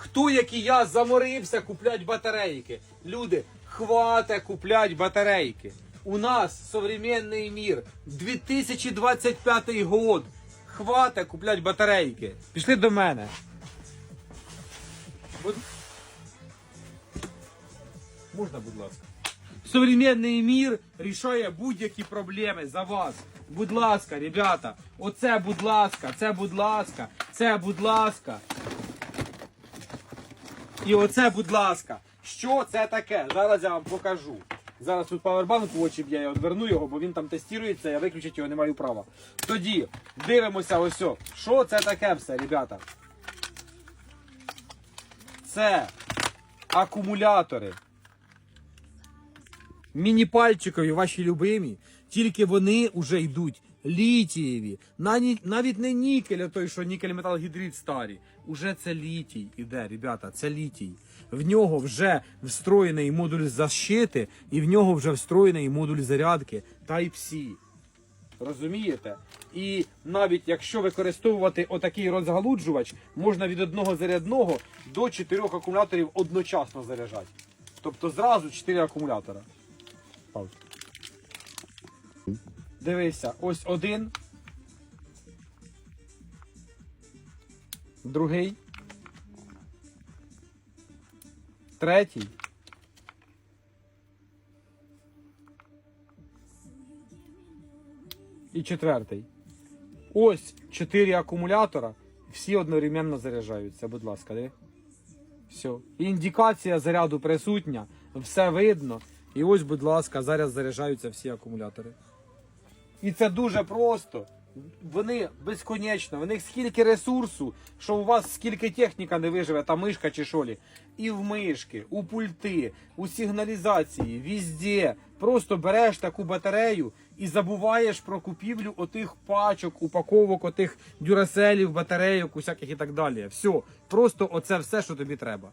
Хто, як і я, заморився куплять батарейки? Люди, хвате куплять батарейки. У нас современний мір, 2025 год. Хвате куплять батарейки. Пішли до мене. Можна, будь ласка. Современний мір рішає будь-які проблеми за вас. Будь ласка, ребята, оце, будь ласка, це, будь ласка, це, будь ласка. І оце, будь ласка, що це таке? Зараз я вам покажу. Зараз тут павербанк в очі б'є, я одверну його, бо він там тестується, я виключити його не маю права. Тоді дивимося ось. Що це таке все, ребята? Це акумулятори. Міні-пальчикові ваші любимі, тільки вони вже йдуть літієві. Навіть не нікель, а той, що нікель металгідрид старі. Уже це літій іде, ребята, це літій. В нього вже встроєний модуль защити, і в нього вже встроєний модуль зарядки Type-C. Розумієте? І навіть якщо використовувати отакий розгалуджувач, можна від одного зарядного до чотирьох акумуляторів одночасно заряджати. Тобто зразу 4 акумулятора. Дивися, ось один. Другий. Третій. І четвертий. Ось чотири акумулятора. Всі одновременно заряджаються. Будь ласка, диви. Все. Індикація заряду присутня, все видно. І ось, будь ласка, зараз заряджаються всі акумулятори. І це дуже просто. Вони безконечно, в них скільки ресурсу, що у вас скільки техніка не виживе, та мишка чи шолі. І в мишки, у пульти, у сигналізації, візде. Просто береш таку батарею і забуваєш про купівлю отих пачок, упаковок, отих дюраселів, батарейок, усяких і так далі. Все, просто оце все, що тобі треба.